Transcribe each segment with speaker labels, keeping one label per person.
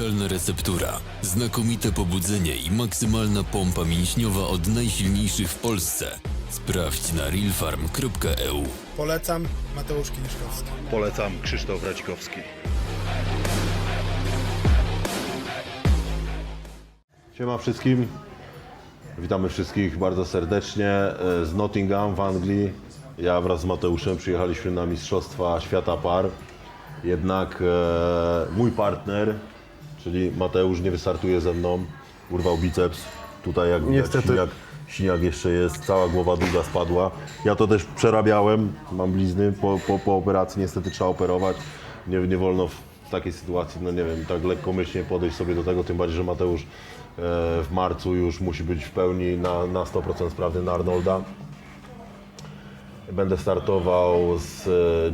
Speaker 1: Idealna receptura, znakomite pobudzenie i maksymalna pompa mięśniowa od najsilniejszych w Polsce. Sprawdź na realfarm.eu.
Speaker 2: Polecam Mateusz Kiniszkowski.
Speaker 3: Polecam Krzysztof Radzikowski.
Speaker 4: Siema wszystkim. Witamy wszystkich bardzo serdecznie e, z Nottingham w Anglii. Ja wraz z Mateuszem przyjechaliśmy na Mistrzostwa Świata Par. Jednak e, mój partner, czyli Mateusz, nie wystartuje ze mną. Urwał biceps. Tutaj jak widać
Speaker 2: Niestety.
Speaker 4: siniak, siniak jeszcze jest, cała głowa długa spadła. Ja to też przerabiałem, mam blizny po, po, po operacji, niestety trzeba operować. Nie, nie wolno w takiej sytuacji, no nie wiem, tak lekkomyślnie podejść sobie do tego, tym bardziej, że Mateusz e, w marcu już musi być w pełni na, na 100% sprawny na Arnolda. Będę startował z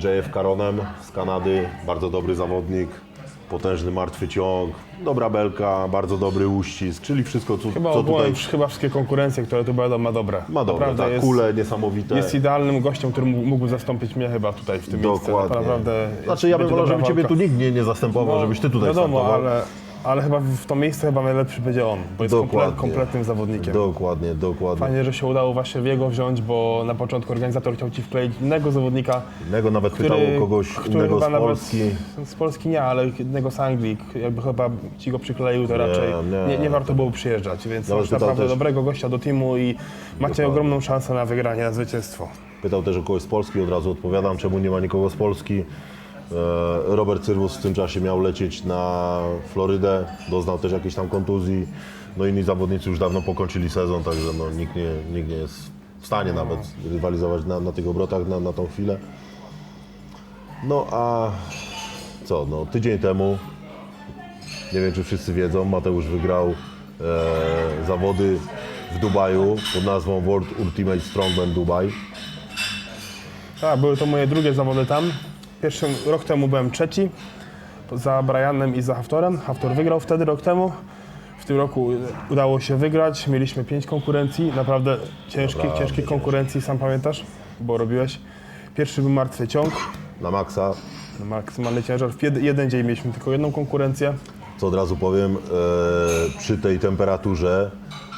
Speaker 4: e, JF Caronem z Kanady, bardzo dobry zawodnik, potężny martwy ciąg, dobra belka, bardzo dobry uścisk, czyli wszystko, co,
Speaker 5: Chyba
Speaker 4: co
Speaker 5: ogółem
Speaker 4: tutaj
Speaker 5: chyba wszystkie konkurencje, które tu będą, ma dobre.
Speaker 4: ma dobre,
Speaker 5: Naprawdę
Speaker 4: tak,
Speaker 5: jest,
Speaker 4: kule niesamowite.
Speaker 5: jest idealnym gościem, który mógł- mógłby zastąpić mnie chyba tutaj w tym miejscu.
Speaker 4: Dokładnie.
Speaker 5: Naprawdę
Speaker 4: Znaczy ja bym
Speaker 5: będzie
Speaker 4: wolał,
Speaker 5: dobra
Speaker 4: żeby Ciebie
Speaker 5: walka.
Speaker 4: tu nikt nie, nie zastępował,
Speaker 5: No,
Speaker 4: żebyś Ty tutaj
Speaker 5: Wiadomo,
Speaker 4: startował.
Speaker 5: ale, ale chyba w to miejsce chyba najlepszy będzie on, bo jest komple,
Speaker 4: Dokładnie.
Speaker 5: kompletnym zawodnikiem.
Speaker 4: Dokładnie, dokładnie.
Speaker 5: Fajnie, że się udało właśnie jego wziąć, bo na początku organizator chciał Ci wkleić innego zawodnika,
Speaker 4: Innego nawet
Speaker 5: który,
Speaker 4: pytał kogoś
Speaker 5: który
Speaker 4: innego
Speaker 5: chyba
Speaker 4: z
Speaker 5: nawet-
Speaker 4: Polski.
Speaker 5: Z Polski nie, ale jednego z Anglii. Jakby chyba Ci go przykleił, to raczej
Speaker 4: nie.
Speaker 5: nie, nie warto było przyjeżdżać. Więc
Speaker 4: Nawet
Speaker 5: masz
Speaker 4: pytał
Speaker 5: naprawdę
Speaker 4: też-
Speaker 5: dobrego gościa do teamu i macie ogromną szansę na wygranie, na zwycięstwo.
Speaker 4: Pytał też o kogoś z Polski, od razu odpowiadam, czemu nie ma nikogo z Polski. E, Robert Cyrwus w tym czasie miał lecieć na Florydę, doznał też jakiejś tam kontuzji. No inni zawodnicy już dawno pokończyli sezon, także no, nikt, nie, nikt nie jest w stanie nawet rywalizować na, na tych obrotach na, na tą chwilę. No a co, no tydzień temu, nie wiem czy wszyscy wiedzą, Mateusz wygrał e, zawody w Dubaju pod nazwą World Ultimate Strongman Dubai.
Speaker 5: Tak, były to moje drugie zawody tam. Pierwszy rok temu byłem trzeci za Brianem i za Haftorem. Haftor wygrał wtedy rok temu. W tym roku udało się wygrać. Mieliśmy pięć konkurencji, naprawdę ciężkich, ciężkich. konkurencji, sam pamiętasz, bo robiłeś. Pierwszy był martwy ciąg,
Speaker 4: Na maksa,
Speaker 5: maksymalny ciężar. W jed- jeden dzień mieliśmy tylko jedną konkurencję.
Speaker 4: co od razu powiem, e, przy tej temperaturze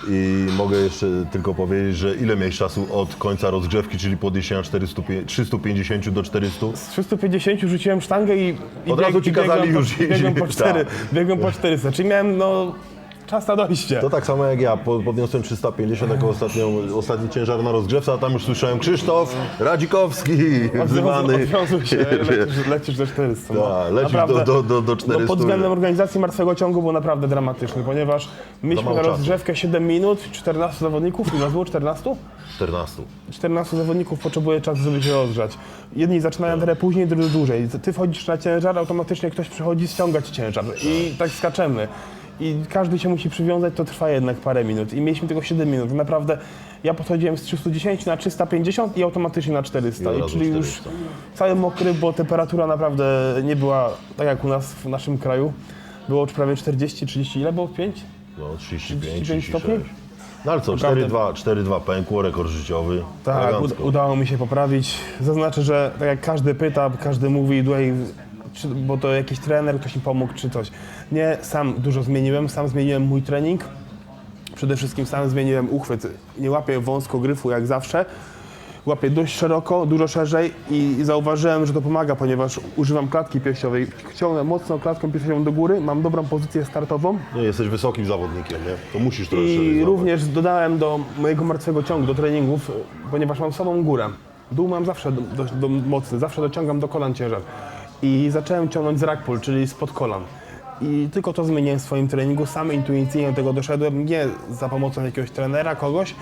Speaker 4: i mogę jeszcze tylko powiedzieć, że ile miałeś czasu od końca rozgrzewki, czyli podniesienia 400, 350 do 400?
Speaker 5: Z 350 rzuciłem sztangę i, i
Speaker 4: Od razu ci kazali już
Speaker 5: i biegłem po
Speaker 4: iść,
Speaker 5: 4,
Speaker 4: tak.
Speaker 5: biegłem po 400, czyli miałem no, czas na dojście.
Speaker 4: To tak samo jak ja, po- podniosłem 350 jako ostatnią, ostatni ciężar na rozgrzewce, a tam już słyszałem Krzysztof Radzikowski wzywany.
Speaker 5: Odwiązuj się, lecisz, lecisz do 400. no.
Speaker 4: Tak, lecisz do- do- do- do 400.
Speaker 5: No, pod względem organizacji martwego ciągu był naprawdę dramatyczny, ponieważ mieliśmy
Speaker 4: mało
Speaker 5: na
Speaker 4: czasu.
Speaker 5: rozgrzewkę 7 minut, 14 zawodników, nas było 14?
Speaker 4: 14.
Speaker 5: 14 zawodników potrzebuje czasu, żeby się rozgrzać. Jedni zaczynają trochę później, drudzy dłużej. Ty wchodzisz na ciężar, automatycznie ktoś przychodzi ściągać ciężar i tak skaczemy. I każdy się musi przywiązać, to trwa jednak parę minut. I mieliśmy tylko 7 minut. Naprawdę ja podchodziłem z 310 na 350 i automatycznie na 400.
Speaker 4: I od
Speaker 5: I
Speaker 4: razu
Speaker 5: czyli już
Speaker 4: 400.
Speaker 5: cały mokry, bo temperatura naprawdę nie była tak jak u nas w naszym kraju. Było już prawie 40, 30, ile było? 5?
Speaker 4: No, 35,
Speaker 5: 35
Speaker 4: 36.
Speaker 5: stopni?
Speaker 4: No ale co,
Speaker 5: Naprawdę.
Speaker 4: 4-2, 4-2 pękło, rekord życiowy.
Speaker 5: Tak,
Speaker 4: Elegancko.
Speaker 5: udało mi się poprawić. Zaznaczę, że tak jak każdy pyta, każdy mówi, Dwayne, czy, bo to jakiś trener, ktoś mi pomógł, czy coś. Nie, sam dużo zmieniłem, sam zmieniłem mój trening. Przede wszystkim sam zmieniłem uchwyt. Nie łapię wąsko gryfu jak zawsze. Łapię dość szeroko, dużo szerzej i zauważyłem, że to pomaga, ponieważ używam klatki piersiowej. Ciągnę mocno klatką piersiową do góry, mam dobrą pozycję startową.
Speaker 4: Nie, jesteś wysokim zawodnikiem, nie? To musisz trochę
Speaker 5: I również dodałem do mojego martwego ciągu, do treningów, ponieważ mam samą górę. Dół mam zawsze do, do, do mocny, zawsze dociągam do kolan ciężar. I zacząłem ciągnąć z rack pull, czyli spod kolan. I tylko to zmieniłem w swoim treningu, sam intuicyjnie do tego doszedłem, nie za pomocą jakiegoś trenera, kogoś.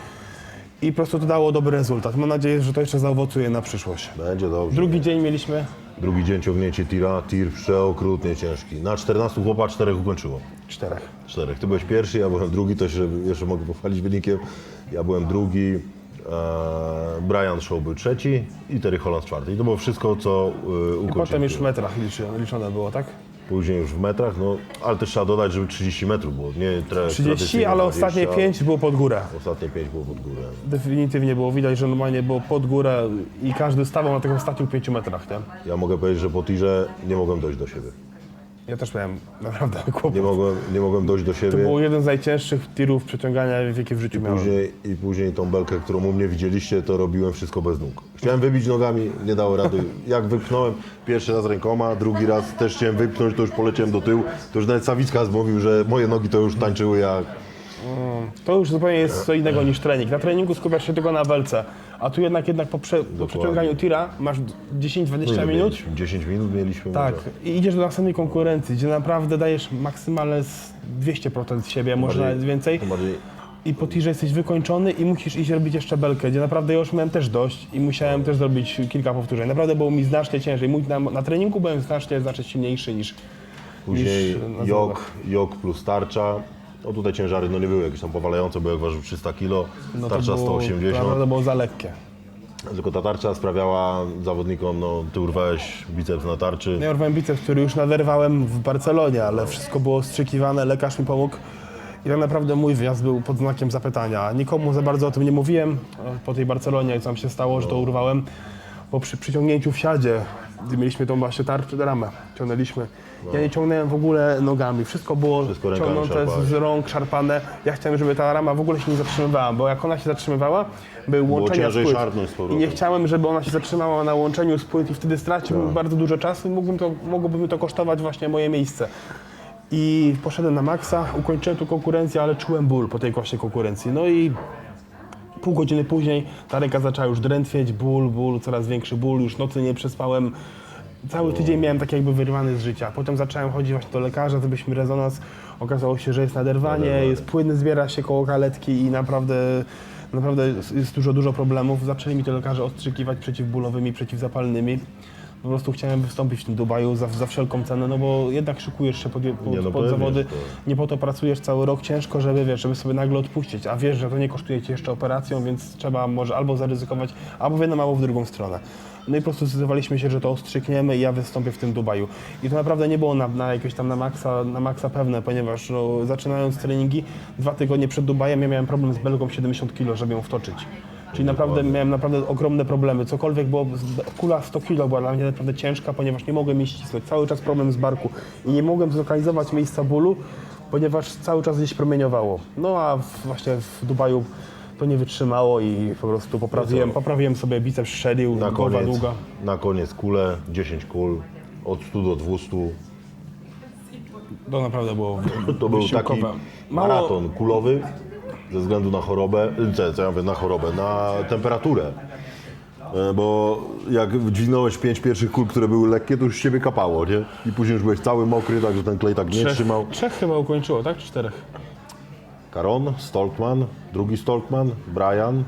Speaker 5: I po prostu to dało dobry rezultat. Mam nadzieję, że to jeszcze zaowocuje na przyszłość.
Speaker 4: Będzie dobrze.
Speaker 5: Drugi dzień mieliśmy
Speaker 4: Drugi dzień ciągnięcie tira, tir przeokrutnie ciężki. Na 14 chłopa czterech ukończyło.
Speaker 5: czterech.
Speaker 4: Czterech. Ty byłeś pierwszy, ja byłem drugi, to jeszcze, jeszcze mogę pochwalić wynikiem. Ja byłem drugi, Brian Shaw był trzeci i Terry Holland czwarty. I to było wszystko, co e, ukończyłem.
Speaker 5: Potem już w metrach liczone było, tak?
Speaker 4: Później już w metrach, no ale też trzeba dodać, żeby 30 metrów było. Nie tra-
Speaker 5: 30,
Speaker 4: tradycyjnie
Speaker 5: ale
Speaker 4: 20,
Speaker 5: ostatnie 5 było pod górę.
Speaker 4: Ostatnie 5 było pod górę.
Speaker 5: Definitywnie było widać, że normalnie było pod górę i każdy stawał na tych ostatnich 5 metrach, nie?
Speaker 4: Ja mogę powiedzieć, że po tirze nie mogłem dojść do siebie.
Speaker 5: Ja też miałem naprawdę kłopot.
Speaker 4: Nie mogłem, nie mogłem dojść do
Speaker 5: To
Speaker 4: siebie.
Speaker 5: był jeden z najcięższych tirów przeciągania, jakie w życiu miałem.
Speaker 4: Później, I później tą belkę, którą u mnie widzieliście, to robiłem wszystko bez nóg. Chciałem wybić nogami, nie dało rady. Jak wypchnąłem pierwszy raz rękoma, drugi raz też chciałem wypchnąć, to już poleciałem do tyłu. To już nawet Sawicka mówił, że moje nogi to już tańczyły jak...
Speaker 5: To już zupełnie jest co innego niż trening. Na treningu skupiasz się tylko na welce, a tu jednak jednak po, prze, po przeciąganiu tira masz 10-20 minut.
Speaker 4: 10 minut mieliśmy.
Speaker 5: Tak,
Speaker 4: może.
Speaker 5: i idziesz do następnej konkurencji, gdzie naprawdę dajesz maksymalne z 200% z siebie, może nawet więcej. I po tirze jesteś wykończony i musisz iść robić jeszcze belkę, gdzie naprawdę ja już miałem też dość i musiałem też zrobić kilka powtórzeń. Naprawdę było mi znacznie ciężej. Mój, na, na treningu byłem znacznie, znacznie silniejszy niż,
Speaker 4: Później
Speaker 5: niż
Speaker 4: jog, jog plus tarcza. No tutaj ciężary no nie były jakieś tam powalające, bo jak ważył 300 kg,
Speaker 5: No to
Speaker 4: tarcza
Speaker 5: było,
Speaker 4: 180.
Speaker 5: naprawdę było za lekkie.
Speaker 4: Tylko ta tarcza sprawiała zawodnikom, no ty urwałeś biceps na tarczy.
Speaker 5: Ja urwałem biceps, który już naderwałem w Barcelonie, ale wszystko było strzykiwane, lekarz mi pomógł. I tak naprawdę mój wyjazd był pod znakiem zapytania. Nikomu za bardzo o tym nie mówiłem e, po tej Barcelonie, co tam się stało, że to urwałem. Bo przy przyciągnięciu w siadzie, gdy mieliśmy tą właśnie tarczę, ramę, ciągnęliśmy. Ja nie ciągnąłem w ogóle nogami, wszystko było
Speaker 4: Wszystko rękami
Speaker 5: ciągnięte
Speaker 4: szarpałeś.
Speaker 5: z rąk, szarpane. Ja chciałem, żeby ta rama w ogóle się nie zatrzymywała, bo jak ona się zatrzymywała, były łączenia
Speaker 4: ciężej szarpnąć z
Speaker 5: I
Speaker 4: powrotem.
Speaker 5: nie chciałem, żeby ona się zatrzymała na łączeniu z płyt i wtedy straciłbym bardzo dużo czasu i mógłbym to, mogłoby mi to kosztować właśnie moje miejsce. I poszedłem na maksa, ukończyłem tu konkurencję, ale czułem ból po tej właśnie konkurencji. No i pół godziny później ta ręka zaczęła już drętwieć, ból, ból, coraz większy ból, już nocy nie przespałem. Cały tydzień miałem tak jakby wyrwany z życia. Potem zacząłem chodzić właśnie do lekarza, zrobiliśmy rezonans. Okazało się, że jest naderwanie, jest płyn, zbiera się koło kaletki i naprawdę, naprawdę jest dużo, dużo problemów. Zaczęli mi to lekarze ostrzykiwać przeciwbólowymi, przeciwzapalnymi. Po prostu chciałem wystąpić w tym Dubaju za, za wszelką cenę, no bo jednak szykujesz się pod, pod,
Speaker 4: Nie, no
Speaker 5: pod
Speaker 4: pewnie,
Speaker 5: zawody.
Speaker 4: to-
Speaker 5: Nie po to pracujesz cały rok ciężko, żeby wiesz, żeby sobie nagle odpuścić, a wiesz, że to nie kosztuje ci jeszcze operacją, więc trzeba może albo zaryzykować, albo w jedną, albo w drugą stronę. No i po prostu zdecydowaliśmy się, że to ostrzykniemy i ja wystąpię w tym Dubaju. I to naprawdę nie było na, na jakieś tam na maksa, na maksa pewne, ponieważ no, zaczynając treningi, dwa tygodnie przed Dubajem ja miałem problem z belgą 70 kg, żeby ją wtoczyć. Czyli naprawdę miałem naprawdę ogromne problemy. Cokolwiek było, kula 100 kg była dla mnie naprawdę ciężka, ponieważ nie mogłem jej ścisnąć. Cały czas problem z barku i nie mogłem zlokalizować miejsca bólu, ponieważ cały czas gdzieś promieniowało. No a w, właśnie w Dubaju to nie wytrzymało i po prostu poprawiłem, poprawiłem sobie biceps, strzelił,
Speaker 4: Na
Speaker 5: głowa
Speaker 4: koniec,
Speaker 5: długa.
Speaker 4: na koniec kule, 10 kul, od 100 do 200.
Speaker 5: To naprawdę było
Speaker 4: To był taki
Speaker 5: wysiłkowe. Mało-
Speaker 4: maraton kulowy ze względu na chorobę, co, co ja mówię, na chorobę, na temperaturę. E, Bo jak dźwignąłeś pięć pierwszych kul, które były lekkie, to już z siebie kapało, nie? I później już byłeś cały mokry, także ten klej tak nie
Speaker 5: Trzech,
Speaker 4: trzymał.
Speaker 5: trzech chyba ukończyło, tak? Czy czterech?
Speaker 4: Karon, Stoltman, drugi Stoltman, Brian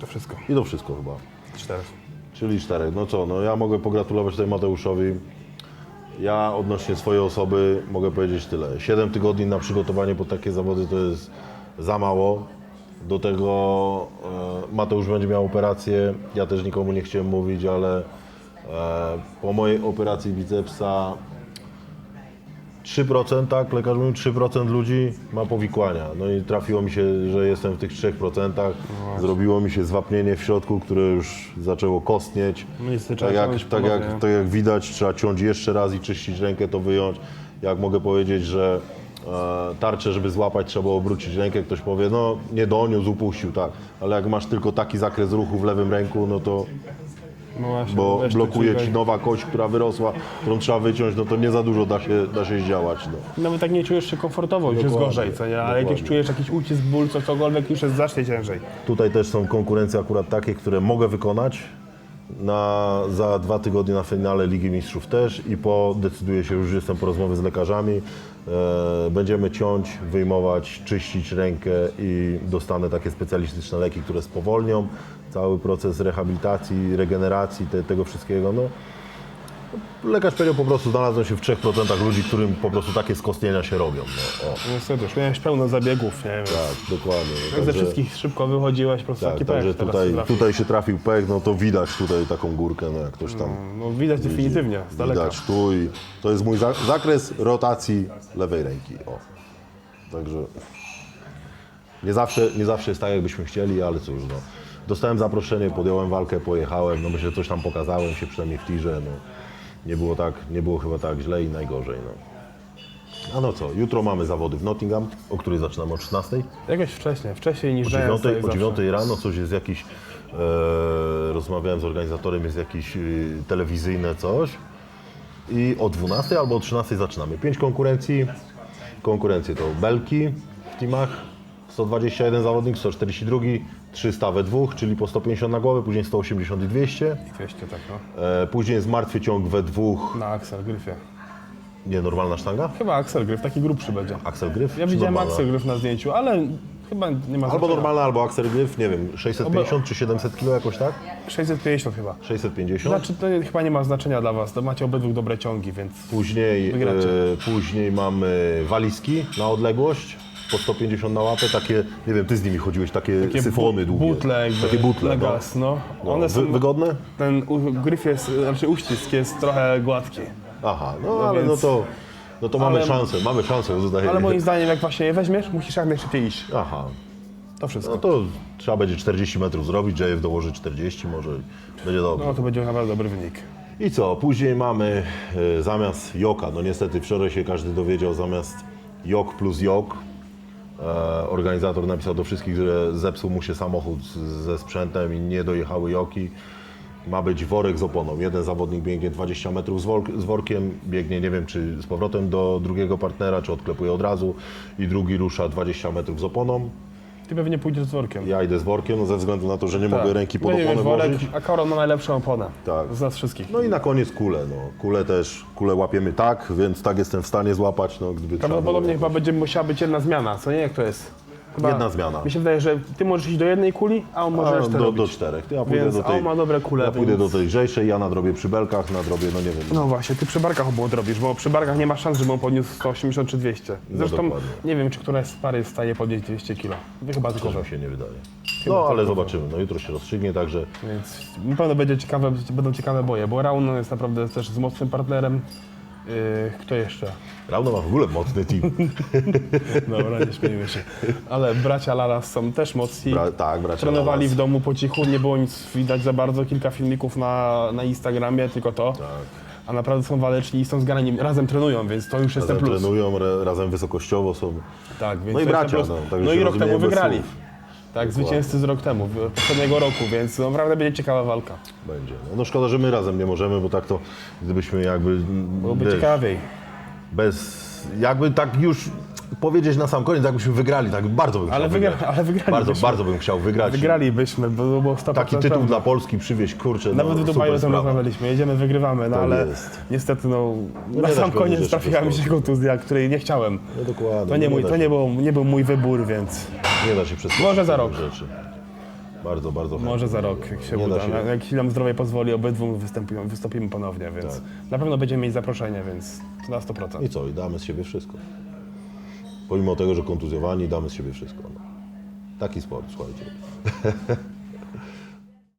Speaker 5: To wszystko.
Speaker 4: i to wszystko chyba.
Speaker 5: Czterech.
Speaker 4: Czyli czterech. No co, no ja mogę pogratulować tutaj Mateuszowi. Ja odnośnie swojej osoby mogę powiedzieć tyle. Siedem tygodni na przygotowanie pod takie zawody to jest za mało. Do tego e, Mateusz będzie miał operację. Ja też nikomu nie chciałem mówić, ale e, po mojej operacji bicepsa 3%, tak, lekarz mówił, 3% ludzi ma powikłania. No i trafiło mi się, że jestem w tych 3%. Zrobiło mi się zwapnienie w środku, które już zaczęło kostnieć.
Speaker 5: No niestety trzeba
Speaker 4: tak, jak, tak,
Speaker 5: ponownie.
Speaker 4: jak, tak jak widać, trzeba ciąć jeszcze raz i czyścić rękę, to wyjąć. Jak mogę powiedzieć, że e, tarczę, żeby złapać, trzeba było obrócić rękę. Ktoś powie, no nie doniósł, upuścił, tak. Ale jak masz tylko taki zakres ruchu w lewym ręku, no to
Speaker 5: No właśnie,
Speaker 4: bo
Speaker 5: weź to
Speaker 4: blokuje
Speaker 5: ciągaj.
Speaker 4: ci nowa kość, która wyrosła, którą trzeba wyciąć, no to nie za dużo da się, da się zdziałać. No.
Speaker 5: Nawet tak nie czujesz się komfortowo, już jest
Speaker 4: Dokładnie,
Speaker 5: gorzej, co nie? Ale jak już
Speaker 4: dokładnie.
Speaker 5: czujesz jakiś ucisk, ból, co cokolwiek, już jest znacznie ciężej.
Speaker 4: Tutaj też są konkurencje akurat takie, które mogę wykonać. Na, za dwa tygodnie na finale Ligi Mistrzów też i po decyduję się, już jestem po rozmowie z lekarzami. E, będziemy ciąć, wyjmować, czyścić rękę i dostanę takie specjalistyczne leki, które spowolnią cały proces rehabilitacji, regeneracji te, tego wszystkiego. No, lekarz powiedział po prostu, znalazłem się w 3% ludzi, którym po prostu takie skostnienia się robią. No, o,
Speaker 5: Niestety, już miałeś pełno zabiegów, nie wiem.
Speaker 4: tak, dokładnie.
Speaker 5: Jak ze
Speaker 4: Także-
Speaker 5: wszystkich szybko wychodziłeś, po prostu
Speaker 4: tak,
Speaker 5: taki
Speaker 4: także
Speaker 5: pech
Speaker 4: tutaj,
Speaker 5: trafił.
Speaker 4: tutaj się trafił pech, no to widać tutaj taką górkę, no jak ktoś tam
Speaker 5: No widać definitywnie, z daleka.
Speaker 4: widać tu i to jest mój za zakres rotacji lewej ręki. O. Także nie zawsze, nie zawsze jest tak, jakbyśmy chcieli, ale cóż, no. Dostałem zaproszenie, podjąłem walkę, pojechałem, no myślę, że coś tam pokazałem się przynajmniej w tirze, no. nie było tak, nie było chyba tak źle i najgorzej. No. A no co, jutro mamy zawody w Nottingham, o której zaczynamy o 16.
Speaker 5: Jakoś wcześniej, wcześniej niż
Speaker 4: O
Speaker 5: Giants,
Speaker 4: 9,
Speaker 5: tak jak
Speaker 4: o
Speaker 5: zawsze.
Speaker 4: 9 rano coś jest jakiś, e, rozmawiałem z organizatorem, jest jakieś e, telewizyjne coś. I o 12 albo o 13 zaczynamy. Pięć konkurencji. Konkurencje to belki w teamach, 121 zawodnik, 142, 300 we dwóch, czyli po 150 na głowę, później 180 i 200.
Speaker 5: 200 tak no.
Speaker 4: E, później jest martwy ciąg we dwóch,
Speaker 5: Na Axel Gryfie.
Speaker 4: nie normalna sztanga,
Speaker 5: Chyba Axel Gryf, taki grubszy będzie.
Speaker 4: Axel Gryf.
Speaker 5: Ja
Speaker 4: czy
Speaker 5: widziałem
Speaker 4: normalna?
Speaker 5: Axel Gryf na zdjęciu, ale chyba nie ma
Speaker 4: Albo
Speaker 5: znaczenia.
Speaker 4: normalna, albo Axel Gryf, nie wiem, 650 czy 700 kg jakoś tak?
Speaker 5: 650 chyba.
Speaker 4: 650.
Speaker 5: Znaczy to chyba nie ma znaczenia dla was, to macie obydwu dobre ciągi, więc
Speaker 4: Później,
Speaker 5: Wygracie.
Speaker 4: e, później mamy walizki na odległość, po 150 na łapę, takie, nie wiem, ty z nimi chodziłeś, takie,
Speaker 5: takie
Speaker 4: syfony długie.
Speaker 5: butle, jakby,
Speaker 4: Takie butle, no.
Speaker 5: Legas, no.
Speaker 4: no.
Speaker 5: One są,
Speaker 4: Wy, wygodne?
Speaker 5: ten gryf jest, znaczy uścisk jest trochę gładki.
Speaker 4: Aha, no, ale
Speaker 5: więc-
Speaker 4: no to, no to mamy
Speaker 5: Ale-
Speaker 4: szansę, mamy szansę, zdaje
Speaker 5: Ale moim zdaniem jak właśnie je weźmiesz, musisz jak najszybciej iść.
Speaker 4: Aha,
Speaker 5: To wszystko.
Speaker 4: no to trzeba będzie 40 metrów zrobić, JF dołoży 40 może, będzie dobrze.
Speaker 5: No to będzie naprawdę dobry wynik.
Speaker 4: I co, później mamy e, zamiast joka, no niestety wczoraj się każdy dowiedział, zamiast jok plus jok, organizator napisał do wszystkich, że zepsuł mu się samochód ze sprzętem i nie dojechały joki. Ma być worek z oponą. Jeden zawodnik biegnie 20 metrów z workiem, biegnie nie wiem czy z powrotem do drugiego partnera, czy odklepuje od razu i drugi rusza 20 metrów z oponą.
Speaker 5: Ty pewnie pójdziesz z workiem.
Speaker 4: Ja idę z workiem no ze względu na to, że nie mogę ręki pod
Speaker 5: Będziesz
Speaker 4: oponę
Speaker 5: worek,
Speaker 4: włożyć.
Speaker 5: a Karol ma najlepszą oponę.
Speaker 4: Tak.
Speaker 5: Z nas wszystkich.
Speaker 4: No i na koniec kulę. No. Kulę też, kulę łapiemy tak, więc tak jestem w stanie złapać, no, gdyby trzeba
Speaker 5: Prawdopodobnie chyba będzie musiała być jedna zmiana, co nie? Jak to jest? Chyba,
Speaker 4: Jedna zmiana.
Speaker 5: Mi się wydaje, że ty możesz iść do jednej kuli, a on może
Speaker 4: A,
Speaker 5: resztę
Speaker 4: do,
Speaker 5: robić.
Speaker 4: do czterech. Ja pójdę
Speaker 5: Więc
Speaker 4: do
Speaker 5: a on
Speaker 4: tej,
Speaker 5: ma dobre kule,
Speaker 4: ja pójdę
Speaker 5: więc-
Speaker 4: do tej lżejszej, ja nadrobię przy belkach, nadrobię, no nie wiem.
Speaker 5: No właśnie, ty przy barkach obu odrobisz, bo przy barkach nie ma szans, żeby on podniósł 180 czy 200. Zresztą
Speaker 4: dokładnie.
Speaker 5: nie wiem, czy któraś z pary jest w stanie podnieść 200 kg. Chyba tylko
Speaker 4: Też
Speaker 5: wy.
Speaker 4: mi się nie wydaje. No ale zobaczymy, no jutro się rozstrzygnie, także
Speaker 5: Więc na pewno będzie ciekawe, będą ciekawe boje, bo Raun jest naprawdę też z mocnym partnerem. Yy, kto jeszcze?
Speaker 4: Rauno ma w ogóle mocny team.
Speaker 5: Dobra, nie śmiejmy się. Ale bracia Lalas są też mocni.
Speaker 4: Bra, tak, bracia
Speaker 5: Trenowali
Speaker 4: Lalas.
Speaker 5: w domu po cichu, nie było nic widać za bardzo, kilka filmików na, na Instagramie, tylko to.
Speaker 4: Tak.
Speaker 5: A naprawdę są waleczni i są zgarani, razem trenują, więc to już jest ten
Speaker 4: Razem
Speaker 5: plus.
Speaker 4: trenują, re, razem wysokościowo są.
Speaker 5: Tak, więc
Speaker 4: No i bracia, no, także
Speaker 5: no i rok temu wygrali.
Speaker 4: słów.
Speaker 5: Tak, zwycięzcy z rok temu, poprzedniego roku, więc no, naprawdę będzie ciekawa walka.
Speaker 4: Będzie. No, no szkoda, że my razem nie możemy, bo tak to gdybyśmy jakby
Speaker 5: Byłoby
Speaker 4: wiesz,
Speaker 5: ciekawiej.
Speaker 4: bez, jakby tak już powiedzieć na sam koniec, jakbyśmy wygrali, tak bardzo bym
Speaker 5: Ale,
Speaker 4: chciał
Speaker 5: wygra,
Speaker 4: wygrać.
Speaker 5: ale wygralibyśmy.
Speaker 4: Bardzo, bardzo bym chciał wygrać.
Speaker 5: Wygralibyśmy, bo było 100%
Speaker 4: Taki tytuł dla Polski przywieźć, kurczę,
Speaker 5: Nawet
Speaker 4: no,
Speaker 5: w Dubaju
Speaker 4: sprawa.
Speaker 5: rozmawialiśmy, jedziemy, wygrywamy, no
Speaker 4: Tak
Speaker 5: ale
Speaker 4: jest.
Speaker 5: niestety no,
Speaker 4: nie
Speaker 5: na sam koniec trafiła mi się kontuzja, której nie chciałem.
Speaker 4: No dokładnie.
Speaker 5: To nie, mój,
Speaker 4: da
Speaker 5: to nie, był, nie był mój wybór, więc
Speaker 4: nie da się przeskoczyć
Speaker 5: Może za rok.
Speaker 4: Rzeczy. Bardzo, bardzo chętnie.
Speaker 5: może za rok, jak się
Speaker 4: Nie da
Speaker 5: uda.
Speaker 4: się.
Speaker 5: Na- Jak chwilę zdrowie pozwoli, obydwu wystąpimy, wystąpimy ponownie, więc
Speaker 4: Tak.
Speaker 5: na pewno będziemy mieć zaproszenie, więc to na 100%.
Speaker 4: I co, i damy z siebie wszystko. Pomimo tego, że kontuzjowani, damy z siebie wszystko. No. Taki sport, słuchajcie.